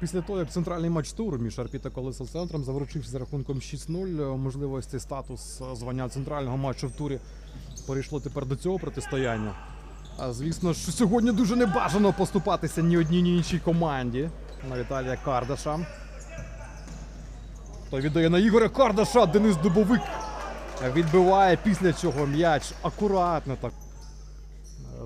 Після того, як центральний матч туру між Арпі та Колесо центром заворучився за рахунком 6-0, можливості статус е, звання центрального матчу в турі перейшло тепер до цього протистояння. А звісно ж, сьогодні дуже небажано поступатися ні одній, ні іншій команді на Віталія Кардаша. Той віддає на Ігоря Кардаша, Денис Дубовик відбиває після цього м'яч акуратно так.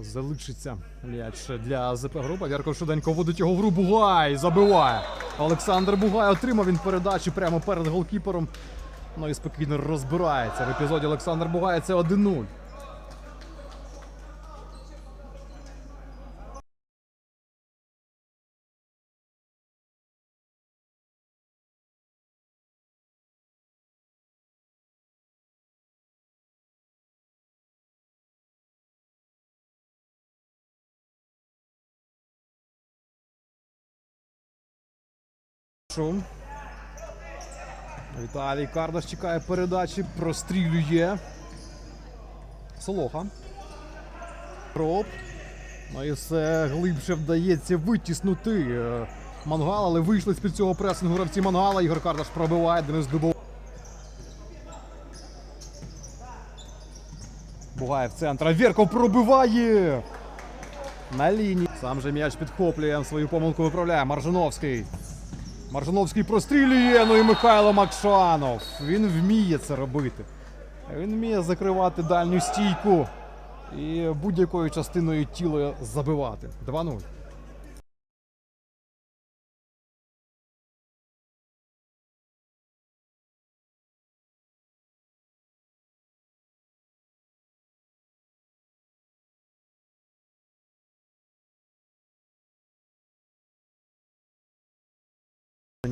Залишиться м'яч для ЗП група. Ярко швиденько вводить його в гру Бугай. Забиває. Олександр Бугай отримав він передачу прямо перед голкіпером. Ну і спокійно розбирається. В епізоді Олександр Бугай це 1-0. Шум. Віталій Кардаш чекає передачі, прострілює. Солоха. Проб. Ну і все глибше вдається витіснути мангал, але вийшли з-під цього пресингу гравці мангала. Ігор Кардаш пробиває, Денис Дубов. Бугає в центр. а Вєрков пробиває. На лінії. Сам же м'яч підхоплює, свою помилку виправляє. Маржиновський. Маржиновський прострілює, ну і Михайло Макшанов. Він вміє це робити. Він вміє закривати дальню стійку і будь-якою частиною тіла забивати. 2-0.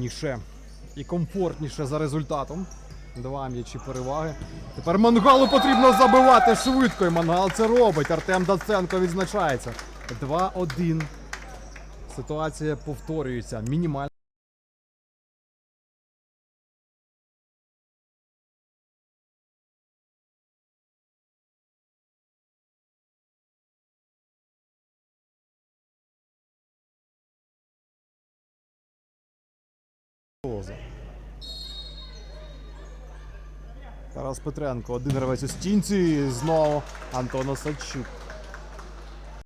Ніше і комфортніше за результатом. Два м'ячі переваги. Тепер мангалу потрібно забивати швидко. І мангал це робить. Артем Даценко відзначається. 2-1. Ситуація повторюється. Мінімальна. Поза. Тарас Петренко, один гравець у стінці. Знову Антон Осадчук.